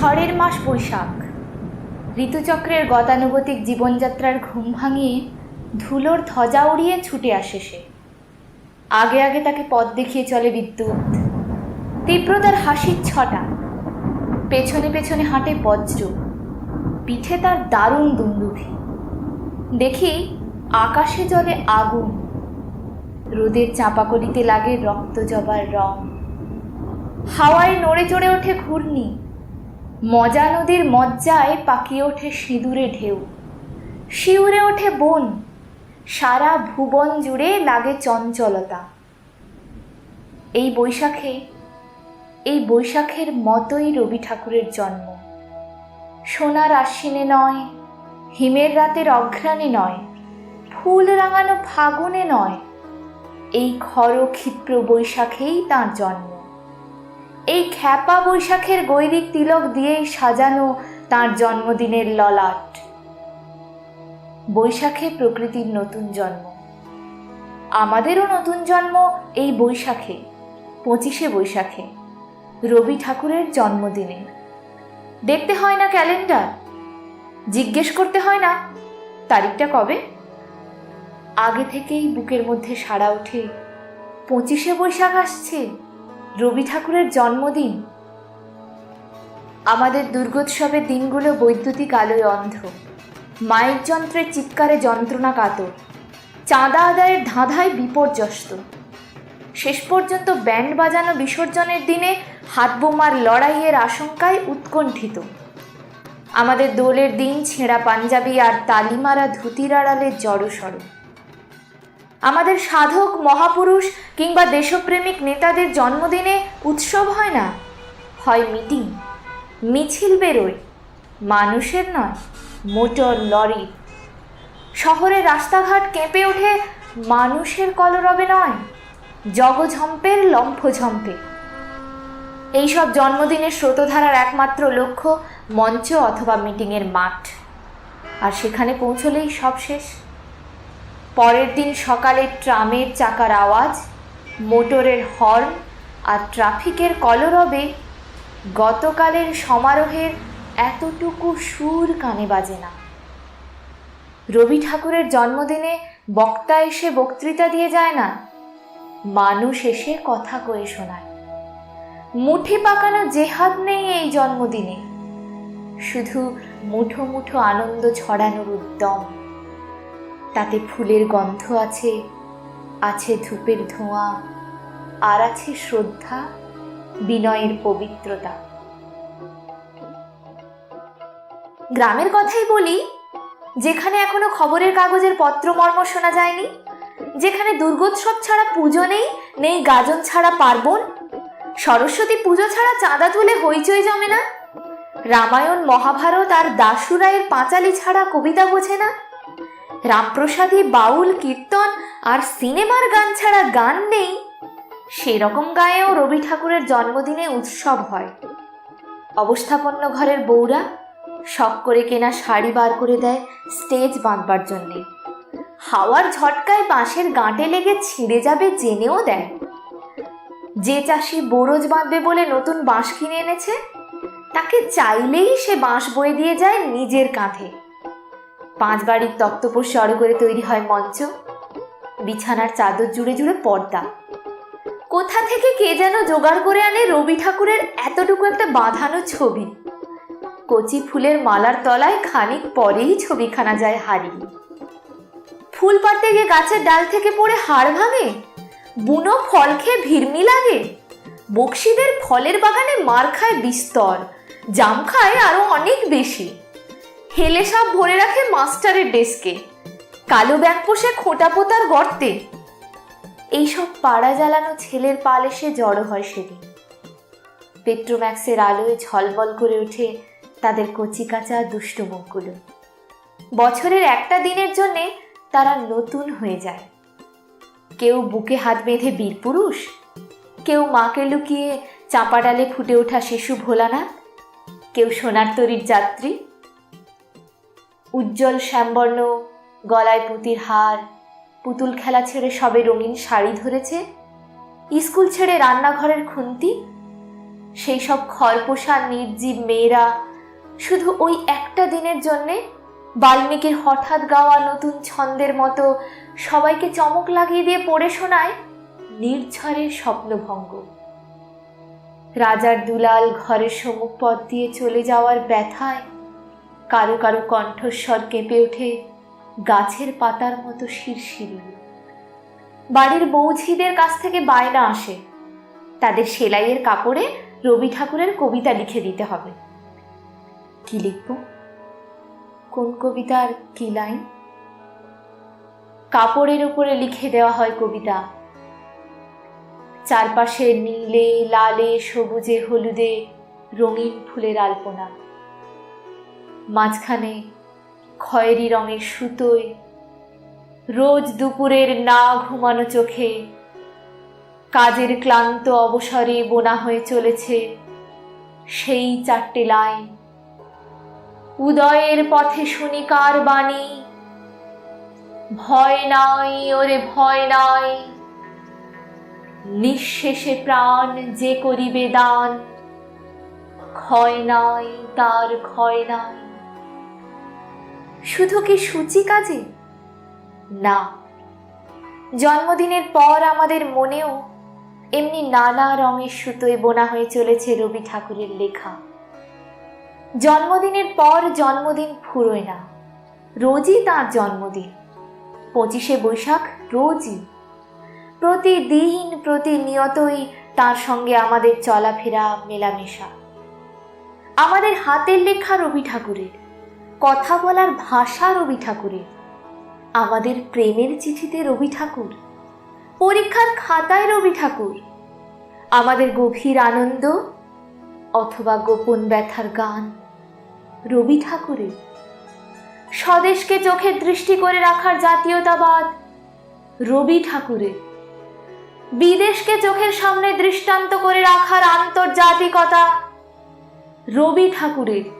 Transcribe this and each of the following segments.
ঝড়ের মাস বৈশাখ। ঋতুচক্রের গতানুগতিক জীবনযাত্রার ঘুম ভাঙিয়ে ধুলোর ধ্বজা উড়িয়ে ছুটে আসে সে। আগে আগে তাকে পথ দেখিয়ে চলে বিদ্যুৎ। তীব্রতার হাসির ছটা। পেছনে পেছনে হাঁটে বজ্র। পিঠে তার দারুণ দুন্দুভি দেখি আকাশে জলে আগুন। রোদের চাপাকলিতে লাগে রক্ত জবার রং। হাওয়ায় নড়ে চড়ে ওঠে ঘূর্ণি। মজা নদীর মজ্জায় পাকিয়ে ওঠে সিঁদুরে ঢেউ। শিউরে ওঠে বন, সারা ভুবন জুড়ে লাগে চঞ্চলতা। এই বৈশাখে, এই বৈশাখের মতোই রবি ঠাকুরের জন্ম। সোনার আশ্বিনে নয়, হিমের রাতের অঘ্রাণে নয়, ফুল রাঙানো ফাগুনে নয়, এই খর ক্ষিপ্র বৈশাখেই তাঁর জন্ম। এই খ্যাপা বৈশাখের গৈরিক তিলক দিয়েই সাজানো তাঁর জন্মদিনের ললাট। বৈশাখে প্রকৃতির নতুন জন্ম। আমাদেরও নতুন জন্ম এই বৈশাখে, পঁচিশে বৈশাখে, রবি ঠাকুরের জন্মদিনে। দেখতে হয় না ক্যালেন্ডার? জিজ্ঞেস করতে হয় না? তারিখটা কবে? আগে থেকেই বুকের মধ্যে সাড়া ওঠে, পঁচিশে বৈশাখ আসছে। রবি ঠাকুরের জন্মদিন। আমাদের দুর্গোৎসবের দিনগুলো বৈদ্যুতিক আলোয় অন্ধ। মায়ের যন্ত্রের চিৎকারে যন্ত্রণা কাতর। চাঁদা আদায়ের ধাঁধায় বিপর্যস্ত। শেষ পর্যন্ত ব্যান্ড বাজানো বিসর্জনের দিনে হাত বোমার লড়াইয়ের আশঙ্কায় উৎকণ্ঠিত। আমাদের দোলের দিন ছেঁড়া পাঞ্জাবি আর তালিমারা ধুতির আড়ালে জড়সড়। আমাদের সাধক, মহাপুরুষ কিংবা দেশপ্রেমিক নেতাদের জন্মদিনে উৎসব হয় না? হয় মিটিং। মিছিল বেরোয়। মানুষের নয়, মোটর লরি। শহরের রাস্তাঘাট কেঁপে ওঠে, মানুষের কলরবে নয়, জগঝম্পের লম্ফঝম্পে। এইসব জন্মদিনের স্রোতধারার একমাত্র লক্ষ্য মঞ্চ অথবা মিটিংয়ের মাঠ। আর সেখানে পৌঁছলেই সব শেষ। পরের দিন সকালে ট্রামের চাকার আওয়াজ, মোটরের হর্ন আর ট্রাফিকের কলরবে গতকালের সমারোহের এতটুকু সুর কানে বাজে না। রবি ঠাকুরের জন্মদিনে বক্তা এসে বক্তৃতা দিয়ে যায় না, মানুষ এসে কথা কয়ে শোনায়। মুঠি পাকানো জেহাদ নেই এই জন্মদিনে, শুধু মুঠো মুঠো আনন্দ ছড়ানোর উদ্যম। তাতে ফুলের গন্ধ আছে আছে ধূপের ধোঁয়া, আর আছে শ্রদ্ধা, বিনয়ের পবিত্রতা। গ্রামের কথাই বলি, যেখানে এখনও খবরের কাগজের পত্রমর্ম শোনা যায়নি, যেখানে দুর্গোৎসব ছাড়া পুজো নেই নেই গাজন ছাড়া পার্বণ, সরস্বতী পুজো ছাড়া চাঁদা তুলে হইচই জমে না, রামায়ণ, মহাভারত আর দাসুরায়ের পাঁচালি ছাড়া কবিতা বোঝে না রামপ্রসাদী বাউল, কীর্তন আর সিনেমার গান ছাড়া গান নেই। সেরকম গায়েও রবি ঠাকুরের জন্মদিনে উৎসব হয়। অবস্থাপন্ন ঘরের বউরা শখ করে কেনা শাড়ি বার করে দেয় স্টেজ বাঁধবার জন্যে। হাওয়ার ঝটকায় বাঁশের গাঁটে লেগে ছিঁড়ে যাবে জেনেও দেয়। যে চাষি বোরজ বাঁধবে বলে নতুন বাঁশ কিনে এনেছে, তাকে চাইলেই সে বাঁশ বয়ে দিয়ে যায় নিজের কাঁধে। পাঁচ বাড়ির তক্তপোষ জড়ো করে তৈরি হয় মঞ্চ। বিছানার চাদর জুড়ে জুড়ে পর্দা। কোথা থেকে কে যেন জোগাড় করে আনে রবি ঠাকুরের এতটুকু একটা বাঁধানো ছবি। কচি ফুলের মালার তলায় খানিক পরেই ছবিখানা যায় হারিয়ে ফুল পাড়তে গিয়ে গাছের ডাল থেকে পড়ে হাড় ভাঙে? বুনো ফল খেয়ে ভিড়মি লাগে? বক্সিদের ফলের বাগানে মার খায় বিস্তর, জাম খায় আরও অনেক বেশি। হেলে সাপ ভরে রাখে মাস্টারের ডেস্কে। কালো ব্যাগ পোষে খোঁটা পোতার গর্তে। এইসব পাড়া জ্বালানো ছেলের পাল এসে জড়ো হয় সেদিন। পেট্রোম্যাক্সের আলোয় ঝলমল করে ওঠে তাদের কচি কাঁচা দুষ্ট মুখগুলো। বছরের একটা দিনের জন্যে তারা নতুন হয়ে যায়। কেউ বুকে হাত বেঁধে বীরপুরুষ কেউ মাকে লুকিয়ে চাপা ডালে ফুটে ওঠা শিশু ভোলানাথ, কেউ সোনার তরীর যাত্রী। উজ্জ্বল শ্যামবর্ণ, গলায় পুতির হার, পুতুল খেলা ছেড়ে সবে রঙিন শাড়ি ধরেছে, স্কুল ছেড়ে রান্নাঘরের খুন্তি, সেই সব খরপোশা নির্জীব মেয়েরা শুধু ওই একটা দিনের জন্যে বাল্মীকির হঠাৎ গাওয়া নতুন ছন্দের মতো সবাইকে চমক লাগিয়ে দিয়ে পড়ে শোনায় নির্ঝরের স্বপ্নভঙ্গ। রাজার দুলাল ঘরের সম্মুখ পথ দিয়ে চলে যাওয়ার ব্যথায় কারও কারও কণ্ঠস্বর কেঁপে ওঠে গাছের পাতার মতো শিরশিরি। বাড়ির বৌঝিদের কাছ থেকে বায়না আসে। তাদের সেলাইয়ের কাপড়ে রবি ঠাকুরের কবিতা লিখে দিতে হবে। কি লিখব? কোন কবিতার কি লাইন? কাপড়ের উপরে লিখে দেওয়া হয় কবিতা। চারপাশে নীলে, লালে, সবুজে, হলুদে রঙিন ফুলের আলপনা। মাঝখানে খয়েরি রঙের সুতোয় রোজ দুপুরের না ঘুমানো চোখে কাজের ক্লান্ত অবসরে বোনা হয়ে চলেছে সেই চারটে লাইন। উদয়ের পথে শুনিকার বাণী, ভয় নাই, ওরে ভয় নাই। নিঃশেষে প্রাণ যে করিবে দান, ক্ষয় নাই, তার ক্ষয় নাই। শুধু কি সূচি কাজে? না। জন্মদিনের পর আমাদের মনেও এমনি নানা রঙের সুতোয় বোনা হয়ে চলেছে রবি ঠাকুরের লেখা। জন্মদিনের পর জন্মদিন ফুরোয় না। রোজই তার জন্মদিন। পঁচিশে বৈশাখ রোজই। প্রতিদিন প্রতিনিয়তই তার সঙ্গে আমাদের চলাফেরা মেলামেশা। আমাদের হাতের লেখা রবি ঠাকুরের। কথা বলার ভাষা রবি ঠাকুরের। আমাদের প্রেমের চিঠিতে রবি ঠাকুর, পরীক্ষার খাতায় রবি ঠাকুর। আমাদের গভীর আনন্দ অথবা গোপন ব্যথার গান রবি ঠাকুরের। স্বদেশকে চোখের দৃষ্টি করে রাখার জাতীয়তাবাদ রবি ঠাকুরের। বিদেশকে চোখের সামনে দৃষ্টান্ত করে রাখার আন্তর্জাতিকতা রবি ঠাকুরের।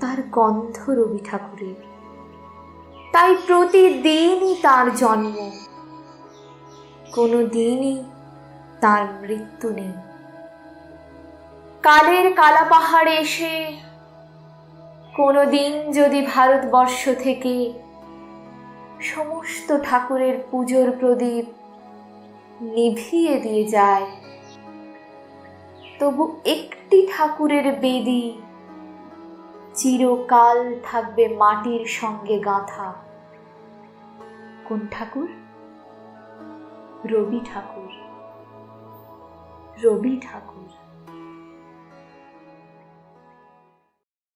তার গন্ধ রবি ঠাকুরের। তাই প্রতিদিনই তার জন্ম। কোনো দিনই তার মৃত্যু নেই। কালের কালা পাহাড়ে এসে কোনো দিন যদি ভারতবর্ষ থেকে সমস্ত ঠাকুরের পুজোর প্রদীপ নিভিয়ে দিয়ে যায়, তবু একটি ঠাকুরের বেদি চিরকাল থাকবে মাটির সঙ্গে গাঁথা। কোন ঠাকুর? রবি ঠাকুর। রবি ঠাকুর।